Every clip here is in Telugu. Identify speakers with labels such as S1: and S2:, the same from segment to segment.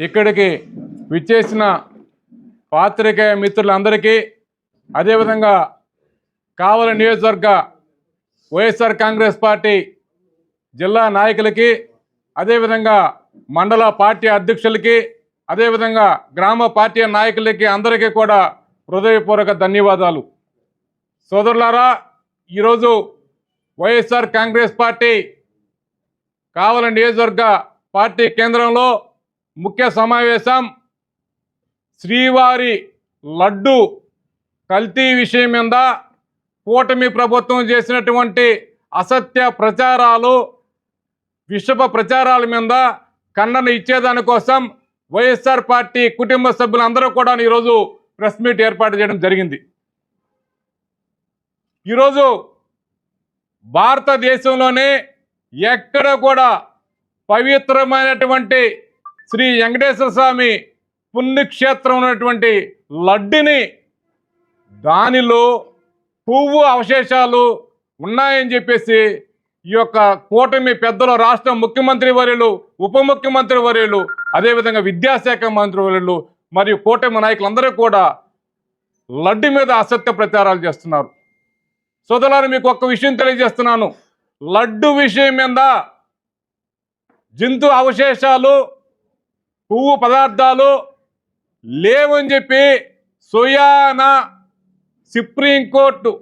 S1: ఇక్కడికి విచ్చేసిన పాత్రికేయ మిత్రులందరికీ అదేవిధంగా కావలి నియోజకవర్గ వైఎస్ఆర్ కాంగ్రెస్ పార్టీ జిల్లా నాయకులకి అదేవిధంగా మండల పార్టీ అధ్యక్షులకి అదేవిధంగా గ్రామ పార్టీ నాయకులకి అందరికీ కూడా హృదయపూర్వక ధన్యవాదాలు. సోదరులారా ఈరోజు వైఎస్ఆర్ కాంగ్రెస్ పార్టీ కావలి నియోజకవర్గ పార్టీ కేంద్రంలో ముఖ్య సమావేశం శ్రీవారి లడ్డు కల్తీ విషయం మీద కూటమి ప్రభుత్వం చేసినటువంటి అసత్య ప్రచారాలు విషప ప్రచారాల మీద ఖండన ఇచ్చేదానికోసం వైఎస్ఆర్ పార్టీ కుటుంబ సభ్యులందరూ కూడా ఈరోజు ప్రెస్ మీట్ ఏర్పాటు చేయడం జరిగింది. ఈరోజు భారతదేశంలోనే ఎక్కడ కూడా పవిత్రమైనటువంటి శ్రీ వెంకటేశ్వర స్వామి పుణ్యక్షేత్రం ఉన్నటువంటి లడ్డుని దానిలో పువ్వు అవశేషాలు ఉన్నాయని చెప్పేసి ఈ యొక్క కూటమి పెద్దలు రాష్ట్ర ముఖ్యమంత్రి వర్యులు ఉప ముఖ్యమంత్రి వర్యులు అదేవిధంగా విద్యాశాఖ మంత్రి వర్యులు మరియు కూటమి నాయకులందరూ కూడా లడ్డు మీద అసత్య ప్రచారాలు చేస్తున్నారు. సోదరులారు మీకు ఒక్క విషయం తెలియజేస్తున్నాను. లడ్డు విషయం మీద జంతు అవశేషాలు పువ్వు పదార్థాలు లేవని చెప్పి సోయానా సుప్రీంకోర్టు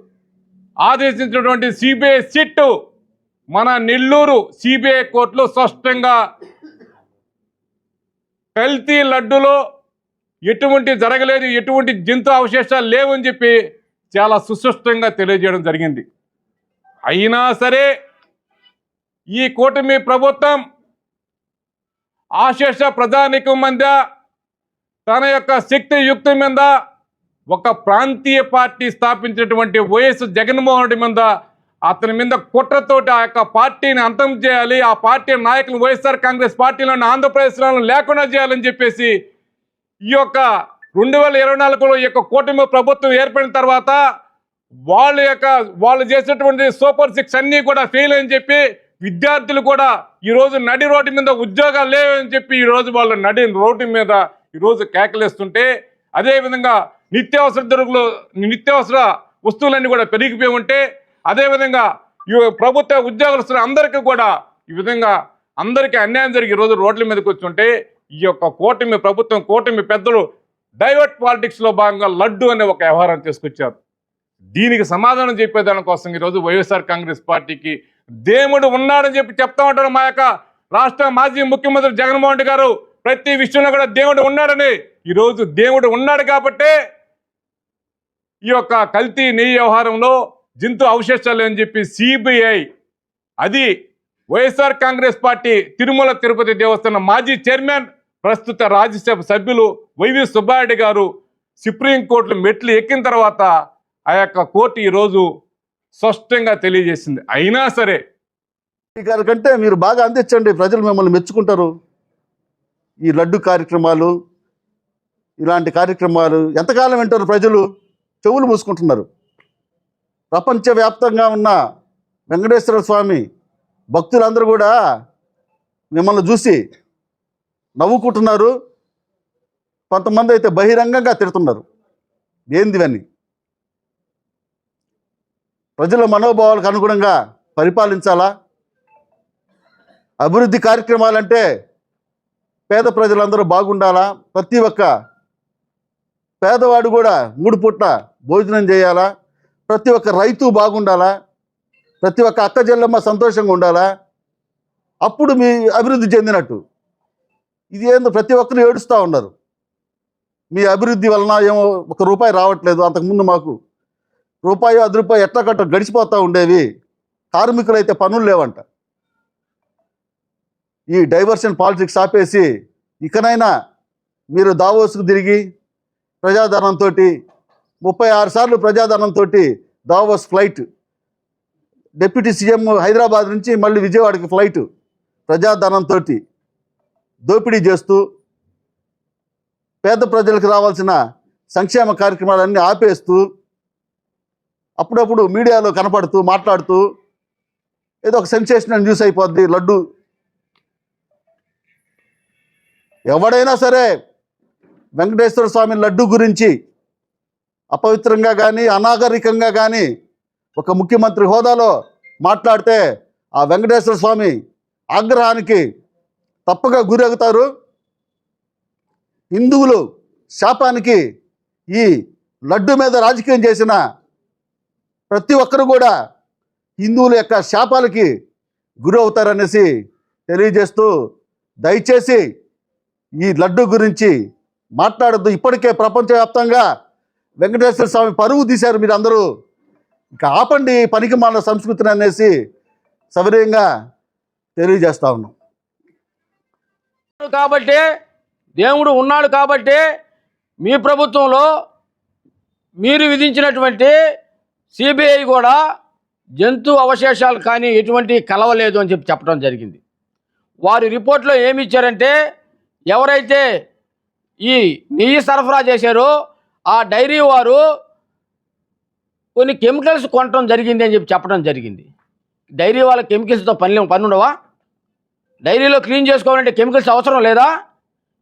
S1: ఆదేశించినటువంటి సిబిఐ సిట్టు మన నెల్లూరు సిబిఐ కోర్టులో స్పష్టంగా కల్తీ లడ్డులో ఎటువంటి జరగలేదు ఎటువంటి జంతు అవశేషాలు లేవని చెప్పి చాలా సుస్పష్టంగా తెలియజేయడం జరిగింది. అయినా సరే ఈ కూటమి ప్రభుత్వం ఆశేష ప్రజానికం మధ్య తన యొక్క శక్తి యుక్తి మీద ఒక ప్రాంతీయ పార్టీ స్థాపించినటువంటి వైఎస్ జగన్మోహన్ రెడ్డి మీద అతని మీద కుట్రతోటి ఆ యొక్క పార్టీని అంతం చేయాలి ఆ పార్టీ నాయకులు వైఎస్ఆర్ కాంగ్రెస్ పార్టీలను ఆంధ్రప్రదేశ్లో లేకుండా చేయాలని చెప్పేసి ఈ యొక్క రెండు వేల ఇరవై నాలుగులో ఈ యొక్క కూటమి ప్రభుత్వం ఏర్పడిన తర్వాత వాళ్ళ యొక్క వాళ్ళు చేసినటువంటి సూపర్ సిక్స్ అన్నీ కూడా ఫెయిల్ అని చెప్పి విద్యార్థులు కూడా ఈరోజు నడి రోడ్డు మీద ఉద్యోగాలు లేవని చెప్పి ఈ రోజు వాళ్ళు నడి రోడ్డు మీద ఈ రోజు కేకలేస్తుంటే అదేవిధంగా నిత్యావసర ధరలు నిత్యావసర వస్తువులన్నీ కూడా పెరిగిపోయి ఉంటే అదేవిధంగా ఈ ప్రభుత్వ ఉద్యోగస్తులు అందరికీ కూడా ఈ విధంగా అందరికీ అన్యాయం జరిగి ఈ రోజు రోడ్ల మీదకి వచ్చుంటే ఈ యొక్క కూటమి ప్రభుత్వం కూటమి పెద్దలు డైవర్ట్ పాలిటిక్స్లో భాగంగా లడ్డు అనే ఒక వ్యవహారం తీసుకొచ్చారు దీనికి సమాధానం చెప్పేదాని కోసం ఈరోజు వైఎస్ఆర్ కాంగ్రెస్ పార్టీకి దేవుడు ఉన్నాడని చెప్పి చెప్తా ఉంటారు మా యొక్క రాష్ట్ర మాజీ ముఖ్యమంత్రి జగన్మోహన్ రెడ్డి గారు. ప్రతి విషయంలో కూడా దేవుడు ఉన్నాడని. ఈరోజు దేవుడు ఉన్నాడు కాబట్టే ఈ యొక్క కల్తీ నెయ్యి వ్యవహారంలో జంతు అవశేషాలు అని చెప్పి సిబిఐ అది YSR Congress party Tirumala Tirupati Devasthanam మాజీ చైర్మన్ ప్రస్తుత రాజ్యసభ సభ్యులు వైవి సుబ్బారెడ్డి గారు సుప్రీంకోర్టులో మెట్లు ఎక్కిన తర్వాత ఆ యొక్క కోర్టు ఈరోజు స్పష్టంగా తెలియజేసింది. అయినా సరే
S2: గారి కంటే మీరు బాగా అందించండి. ప్రజలు మిమ్మల్ని మెచ్చుకుంటారు. ఈ లడ్డు కార్యక్రమాలు ఇలాంటి కార్యక్రమాలు ఎంతకాలం వింటారు ప్రజలు? చెవులు మూసుకుంటున్నారు. ప్రపంచవ్యాప్తంగా ఉన్న వెంకటేశ్వర స్వామి భక్తులందరూ కూడా మిమ్మల్ని చూసి నవ్వుకుంటున్నారు. కొంతమంది అయితే బహిరంగంగా తిడుతున్నారు. ఏందివని ప్రజల మనోభావాలకు అనుగుణంగా పరిపాలించాలా? అభివృద్ధి కార్యక్రమాలంటే పేద ప్రజలందరూ బాగుండాలా? ప్రతి ఒక్క పేదవాడు కూడా మూడు పూట్ల భోజనం చేయాలా? ప్రతి ఒక్క రైతు బాగుండాలా? ప్రతి ఒక్క అక్క చెల్లెమ్మ సంతోషంగా ఉండాలా? అప్పుడు మీ అభివృద్ధి చెందినట్టు. ఇది ఏందో ప్రతి ఒక్కరు ఏడుస్తూ ఉన్నారు. మీ అభివృద్ధి వలన ఏమో ఒక రూపాయి రావట్లేదు అంతకుముందు మాకు. రూపాయి అది రూపాయి ఎట్లా కట్ట గడిచిపోతూ ఉండేవి. కార్మికులు అయితే పనులు లేవంట. ఈ డైవర్షన్ పాలిటిక్స్ ఆపేసి ఇకనైనా మీరు దావోస్కు తిరిగి ప్రజాధనంతో ముప్పై ఆరు సార్లు ప్రజాధనంతో Davos flight deputy CM Hyderabad నుంచి మళ్ళీ విజయవాడకి ఫ్లైట్ ప్రజాధనంతో దోపిడీ చేస్తూ పేద ప్రజలకు రావాల్సిన సంక్షేమ కార్యక్రమాలన్నీ ఆపేస్తూ అప్పుడప్పుడు మీడియాలో కనపడుతూ మాట్లాడుతూ ఏదో ఒక సెన్సేషనల్ న్యూస్ అయిపోద్ది లడ్డు. ఎవడైనా సరే వెంకటేశ్వర స్వామి లడ్డు గురించి అపవిత్రంగా కానీ అనాగరికంగా కానీ ఒక ముఖ్యమంత్రి హోదాలో మాట్లాడితే ఆ వెంకటేశ్వర స్వామి ఆగ్రహానికి తప్పగా గురవుతారు. హిందువులు శాపానికి ఈ లడ్డు మీద రాజకీయం చేసిన ప్రతి ఒక్కరు కూడా హిందువుల యొక్క శాపాలకి గురి అవుతారనేసి తెలియజేస్తూ దయచేసి ఈ లడ్డు గురించి మాట్లాడద్దు. ఇప్పటికే ప్రపంచవ్యాప్తంగా వెంకటేశ్వర స్వామి పరువు తీశారు మీరు అందరూ ఇక ఆపండి పనికి మాల సంస్కృతిని అనేసి సవినయంగా తెలియజేస్తా ఉన్నాం.
S3: కాబట్టి దేవుడు ఉన్నాడు కాబట్టి మీ ప్రభుత్వంలో మీరు విధించినటువంటి సిబిఐ కూడా జంతు అవశేషాలు కానీ ఎటువంటి కలవలేదు అని చెప్పి చెప్పడం జరిగింది. వారి రిపోర్ట్లో ఏమి ఇచ్చారంటే ఎవరైతే ఈ నెయ్యి సరఫరా చేశారో ఆ డైరీ వారు కొన్ని కెమికల్స్ కొనటం జరిగింది అని చెప్పి చెప్పడం జరిగింది. డైరీ వాళ్ళ కెమికల్స్తో పని పని ఉండవా? డైరీలో క్లీన్ చేసుకోవాలంటే కెమికల్స్ అవసరం లేదా?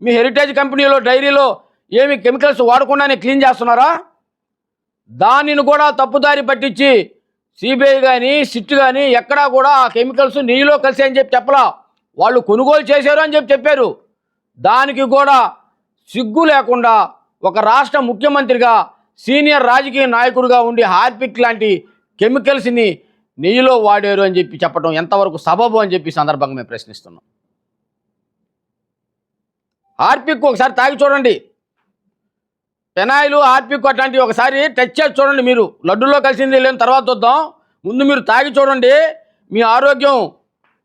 S3: మీ హెరిటేజ్ కంపెనీలో డైరీలో ఏమి కెమికల్స్ వాడకుండానే క్లీన్ చేస్తున్నారా? దానిని కూడా తప్పుదారి పట్టించి సిబిఐ కానీ సిట్ కానీ ఎక్కడా కూడా ఆ కెమికల్స్ నీలో కలిసి అని చెప్పి చెప్పలా. వాళ్ళు కొనుగోలు చేశారు అని చెప్పి చెప్పారు. దానికి కూడా సిగ్గు లేకుండా ఒక రాష్ట్ర ముఖ్యమంత్రిగా సీనియర్ రాజకీయ నాయకుడిగా ఉండి హార్పిక్ లాంటి కెమికల్స్ని నెయ్యిలో వాడారు అని చెప్పి చెప్పడం ఎంతవరకు సబబు అని చెప్పి సందర్భంగా మేము ప్రశ్నిస్తున్నాం. హార్పిక్ ఒకసారి తాగి చూడండి. పెనాయిలు ఆర్పిక్ అట్లాంటివి ఒకసారి టచ్ చేసి చూడండి మీరు. లడ్డులో కలిసింది లేని తర్వాత చూద్దాం. ముందు మీరు తాగి చూడండి. మీ ఆరోగ్యం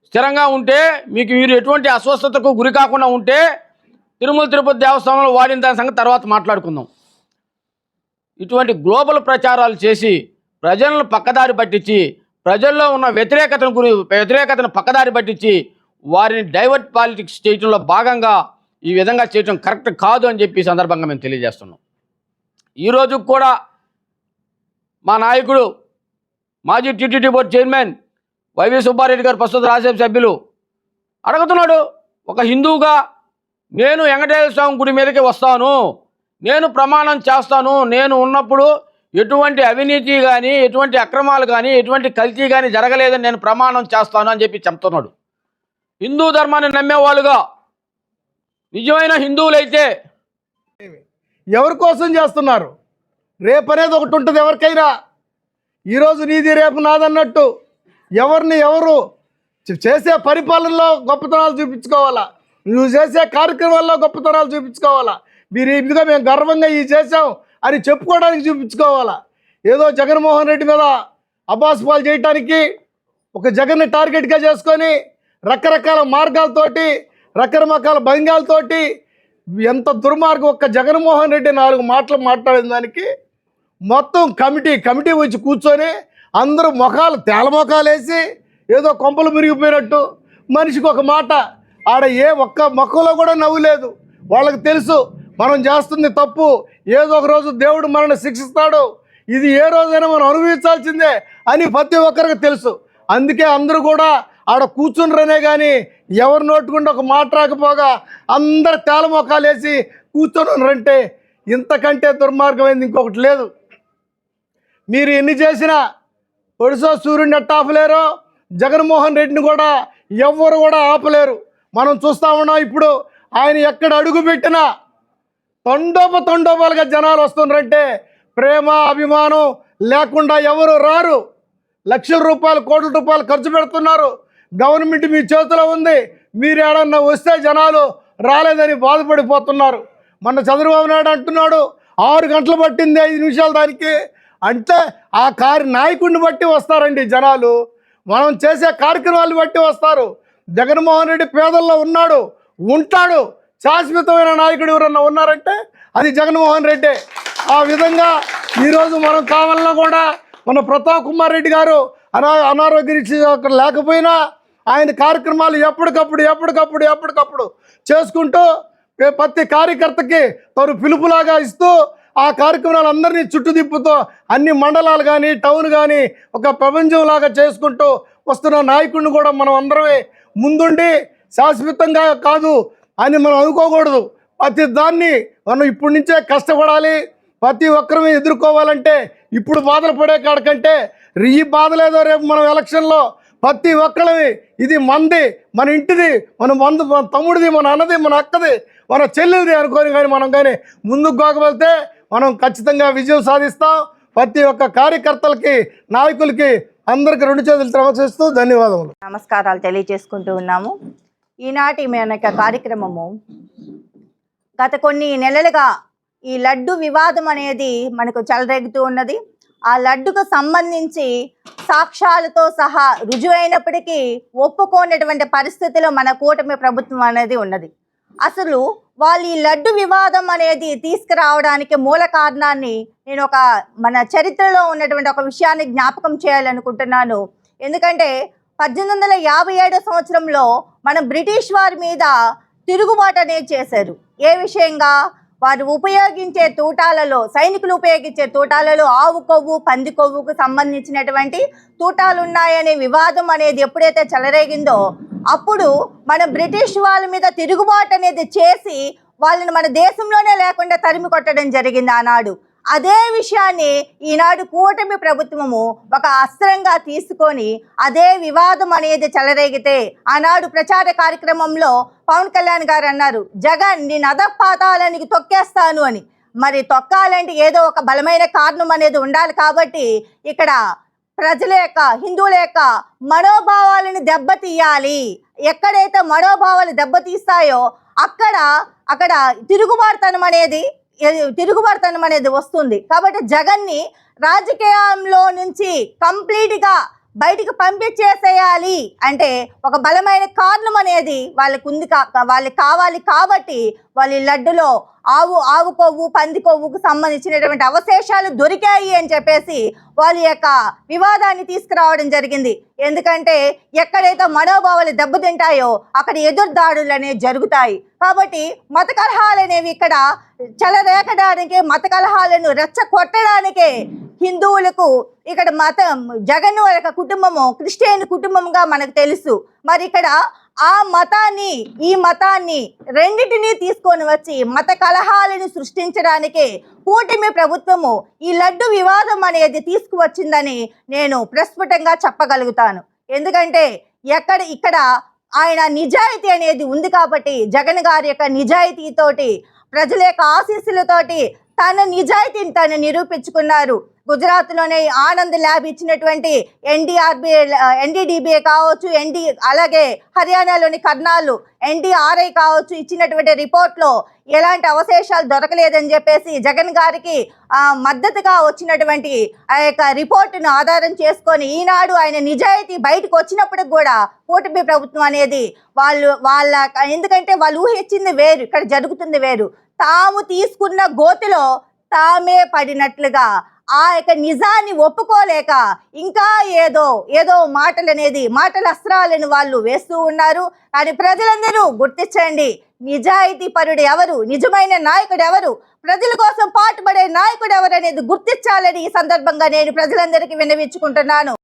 S3: స్థిరంగా ఉంటే మీకు మీరు ఎటువంటి అస్వస్థతకు గురి కాకుండా ఉంటే తిరుమల తిరుపతి దేవస్థానంలో వాడిన దాని సంగతి తర్వాత మాట్లాడుకుందాం. ఇటువంటి గ్లోబల్ ప్రచారాలు చేసి ప్రజలను పక్కదారి పట్టించి ప్రజల్లో ఉన్న వ్యతిరేకతను గురి వ్యతిరేకతను పక్కదారి పట్టించి వారిని డైవర్ట్ పాలిటిక్స్ చేయడంలో భాగంగా ఈ విధంగా చేయడం కరెక్ట్ కాదు అని చెప్పి సందర్భంగా మేము తెలియజేస్తున్నాం. ఈరోజు కూడా మా నాయకుడు మాజీ TTD board chairman YV Subbareddy గారు ప్రస్తుత రాజ్యసభ సభ్యులు అడుగుతున్నాడు ఒక హిందువుగా నేను వెంకటేశ్వర స్వామి గుడి మీదకి వస్తాను నేను ప్రమాణం చేస్తాను నేను ఉన్నప్పుడు ఎటువంటి అవినీతి కానీ ఎటువంటి అక్రమాలు కానీ ఎటువంటి కల్తీ కానీ జరగలేదని నేను ప్రమాణం చేస్తాను అని చెప్పి చెప్తున్నాడు. హిందూ ధర్మాన్ని నమ్మేవాళ్ళుగా నిజమైన హిందువులైతే
S4: ఎవరి కోసం చేస్తున్నారు? రేపు అనేది ఒకటి ఉంటుంది ఎవరికైనా. ఈరోజు నీది రేపు నాదన్నట్టు. ఎవరిని ఎవరు చేసే పరిపాలనలో గొప్పతనాలు చూపించుకోవాలా? నువ్వు చేసే కార్యక్రమాల్లో గొప్పతనాలు చూపించుకోవాలా? మీరు ఇదిగా మేము గర్వంగా ఈ చేసాం అని చెప్పుకోవడానికి చూపించుకోవాలా? ఏదో జగన్మోహన్ రెడ్డి మీద అబ్బాస్ పాలు చేయటానికి ఒక జగన్ని టార్గెట్గా చేసుకొని రకరకాల మార్గాలతోటి రకరకాల భంగాలతోటి ఎంత దుర్మార్గం ఒక్క జగన్మోహన్ రెడ్డి నాలుగు మాటలు మాట్లాడిన దానికి మొత్తం కమిటీ కమిటీ వచ్చి కూర్చొని అందరూ ముఖాలు తేలముఖాలు వేసి ఏదో కొంపలు మురిగిపోయినట్టు మనిషికి ఒక మాట ఆడ ఏ ఒక్క మొక్కలో కూడా నవ్వు లేదు. వాళ్ళకి తెలుసు మనం చేస్తుంది తప్పు ఏదో ఒక రోజు దేవుడు మనల్ని శిక్షిస్తాడు ఇది ఏ రోజైనా మనం అనుభవించాల్సిందే అని ప్రతి ఒక్కరికి తెలుసు. అందుకే అందరూ కూడా ఆడ కూర్చుండ్రనే కానీ ఎవరు నోటుకుండా ఒక మాట రాకపోగా అందరు తేలమొఖాలు వేసి కూర్చొని ఉన్నారంటే ఇంతకంటే దుర్మార్గమైంది ఇంకొకటి లేదు. మీరు ఎన్ని చేసినా ఒడిశా సూర్యుడిని ఎట్ట ఆపలేరు జగన్మోహన్ రెడ్డిని కూడా ఎవ్వరు కూడా ఆపలేరు. మనం చూస్తా ఉన్నాం ఇప్పుడు ఆయన ఎక్కడ అడుగు పెట్టినా తొండోప తండోపాలుగా జనాలు వస్తున్నారంటే ప్రేమ అభిమానం లేకుండా ఎవరు రారు. లక్షల రూపాయలు కోట్ల రూపాయలు ఖర్చు పెడుతున్నారు. గవర్నమెంట్ మీ చేతిలో ఉంది. మీరు ఏడన్నా వస్తే జనాలు రాలేదని బాధపడిపోతున్నారు. మొన్న చంద్రబాబు నాయుడు అంటున్నాడు ఆరు గంటలు పట్టింది ఐదు నిమిషాలు దానికి. అంటే ఆ కారు నాయకుడిని బట్టి వస్తారండి జనాలు. మనం చేసే కార్యక్రమాలు బట్టి వస్తారు. జగన్మోహన్ రెడ్డి పేదల్లో ఉన్నాడు ఉంటాడు. శాశ్వతమైన నాయకుడు ఎవరన్నా ఉన్నారంటే అది జగన్మోహన్ రెడ్డి. ఆ విధంగా ఈరోజు మనం కావాలన్నా కూడా మన ప్రతాప్ కుమార్ రెడ్డి గారు అనా అనారోగ్య లేకపోయినా ఆయన కార్యక్రమాలు ఎప్పటికప్పుడు ఎప్పటికప్పుడు ఎప్పటికప్పుడు చేసుకుంటూ ప్రతి కార్యకర్తకి తను పిలుపులాగా ఇస్తూ ఆ కార్యక్రమాలు అందరినీ చుట్టుదిప్పుతో అన్ని మండలాలు కానీ టౌన్ కానీ ఒక ప్రపంచంలాగా చేసుకుంటూ వస్తున్న నాయకుడిని కూడా మనం అందరమే ముందుండి శాశ్వతంగా కాదు అని మనం అనుకోకూడదు. ప్రతి దాన్ని మనం ఇప్పటి నుంచే కష్టపడాలి. ప్రతి ఒక్కరూ ఎదుర్కోవాలంటే ఇప్పుడు బాధలు పడే కాడకంటే ఈ బాధ లేదో రేపు మనం ఎలక్షన్లో ప్రతి ఒక్కరిది ఇది మంది మన ఇంటిది మన మందు మన తమ్ముడిది మన అన్నది మన అక్కది మన చెల్లెలిది అనుకొని కానీ మనం కానీ ముందుకు పోకపోతే మనం ఖచ్చితంగా విజయం సాధిస్తాం. ప్రతి ఒక్క కార్యకర్తలకి నాయకులకి అందరికి రెండు చేతులు శ్రమచేస్తూ ధన్యవాదములు.
S5: నమస్కారాలు తెలియజేసుకుంటూ ఉన్నాము. ఈనాటి మన యొక్క కార్యక్రమము గత కొన్ని నెలలుగా ఈ లడ్డు వివాదం అనేది మనకు చెలరేగుతూ ఉన్నది. ఆ లడ్డుకు సంబంధించి సాక్ష్యాలతో సహా రుజువైనప్పటికీ ఒప్పుకోనటువంటి పరిస్థితిలో మన కూటమి ప్రభుత్వం అనేది ఉన్నది. అసలు వాళ్ళు ఈ లడ్డు వివాదం అనేది తీసుకురావడానికి మూల కారణాన్ని నేను ఒక మన చరిత్రలో ఉన్నటువంటి ఒక విషయాన్ని జ్ఞాపకం చేయాలనుకుంటున్నాను. ఎందుకంటే పద్దెనిమిది వందల యాభై ఏడో సంవత్సరంలో మనం బ్రిటిష్ వారి మీద తిరుగుబాటు అనేది చేశారు. ఏ విషయంగా? వారు ఉపయోగించే తూటాలలో సైనికులు ఉపయోగించే తూటాలలో ఆవు కొవ్వు పంది కొవ్వుకు సంబంధించినటువంటి తూటాలు ఉన్నాయనే వివాదం అనేది ఎప్పుడైతే చెలరేగిందో అప్పుడు మన బ్రిటిష్ వాళ్ళ మీద తిరుగుబాటు అనేది చేసి వాళ్ళని మన దేశంలోనే లేకుండా తరిమి కొట్టడం జరిగింది ఆనాడు. అదే విషయాన్ని ఈనాడు కూటమి ప్రభుత్వము ఒక అస్త్రంగా తీసుకొని అదే వివాదం అనేది చెలరేగితే ఆనాడు ప్రచార కార్యక్రమంలో పవన్ కళ్యాణ్ గారు అన్నారు జగన్ నేను అధపాతాలనికి తొక్కేస్తాను అని. మరి తొక్కాలంటే ఏదో ఒక బలమైన కారణం అనేది ఉండాలి కాబట్టి ఇక్కడ ప్రజల యొక్క హిందువుల యొక్క మనోభావాలను దెబ్బతీయాలి. ఎక్కడైతే మనోభావాలు దెబ్బతీస్తాయో అక్కడ అక్కడ తిరుగుబాటుతనం అనేది తిరుగుబడతనం అనేది వస్తుంది. కాబట్టి జగన్ని రాజకీయంలో నుంచి కంప్లీట్గా బయటికి పంపించేసేయాలి అంటే ఒక బలమైన కారణం అనేది వాళ్ళకు ఉంది కా వాళ్ళకి కావాలి కాబట్టి వాళ్ళ లడ్డులో ఆవు ఆవు కొవ్వు పంది కొవ్వుకు సంబంధించినటువంటి అవశేషాలు దొరికాయి అని చెప్పేసి వాళ్ళ యొక్క వివాదాన్ని తీసుకురావడం జరిగింది. ఎందుకంటే ఎక్కడైతే మనోభావాలు దెబ్బతింటాయో అక్కడ ఎదురుదాడులు అనేవి జరుగుతాయి. కాబట్టి మత కలహాలు అనేవి ఇక్కడ చెలరేకడానికి మత కలహాలను రెచ్చగొట్టడానికే హిందువులకు ఇక్కడ మతం జగన్ యొక్క కుటుంబము క్రిస్టియన్ కుటుంబంగా మనకు తెలుసు. మరి ఇక్కడ ఆ మతాన్ని ఈ మతాన్ని రెండింటినీ తీసుకొని వచ్చి మత కలహాలను సృష్టించడానికే కూటమి ప్రభుత్వము ఈ లడ్డు వివాదం అనేది తీసుకువచ్చిందని నేను ప్రస్ఫుటంగా చెప్పగలుగుతాను. ఎందుకంటే ఎక్కడ ఇక్కడ ఆయన నిజాయితీ అనేది ఉంది కాబట్టి జగన్ గారి యొక్క నిజాయితీతోటి ప్రజల యొక్క ఆశీస్సులతోటి తన నిజాయితీని తను నిరూపించుకున్నారు. గుజరాత్లోనే ఆనంద్ ల్యాబ్ ఇచ్చినటువంటి ఎన్డీఆర్బి ఎన్డీడీబీఏ కావచ్చు ఎన్డీ అలాగే హర్యానాలోని కర్నాలు ఎన్డీఆర్ఐ కావచ్చు ఇచ్చినటువంటి రిపోర్ట్లో ఎలాంటి అవశేషాలు దొరకలేదని చెప్పేసి జగన్ గారికి మద్దతుగా వచ్చినటువంటి ఆ యొక్క రిపోర్టును ఆధారం చేసుకొని ఈనాడు ఆయన నిజాయితీ బయటకు వచ్చినప్పటికి కూడా కూటమి ప్రభుత్వం అనేది వాళ్ళు వాళ్ళ ఎందుకంటే వాళ్ళు ఊహించింది వేరు ఇక్కడ జరుగుతుంది వేరు. తాము తీసుకున్న గోతిలో తామే పడినట్లుగా ఆ యొక్క నిజాన్ని ఒప్పుకోలేక ఇంకా ఏదో ఏదో మాటలు అనేది మాటల అస్త్రాలను వాళ్ళు వేస్తూ ఉన్నారు. కానీ ప్రజలందరూ గుర్తించండి నిజాయితీ పరుడు ఎవరు నిజమైన నాయకుడు ఎవరు ప్రజల కోసం పాటుపడే నాయకుడు ఎవరు అనేది గుర్తించాలని ఈ సందర్భంగా నేను ప్రజలందరికీ విన్నవించుకుంటున్నాను.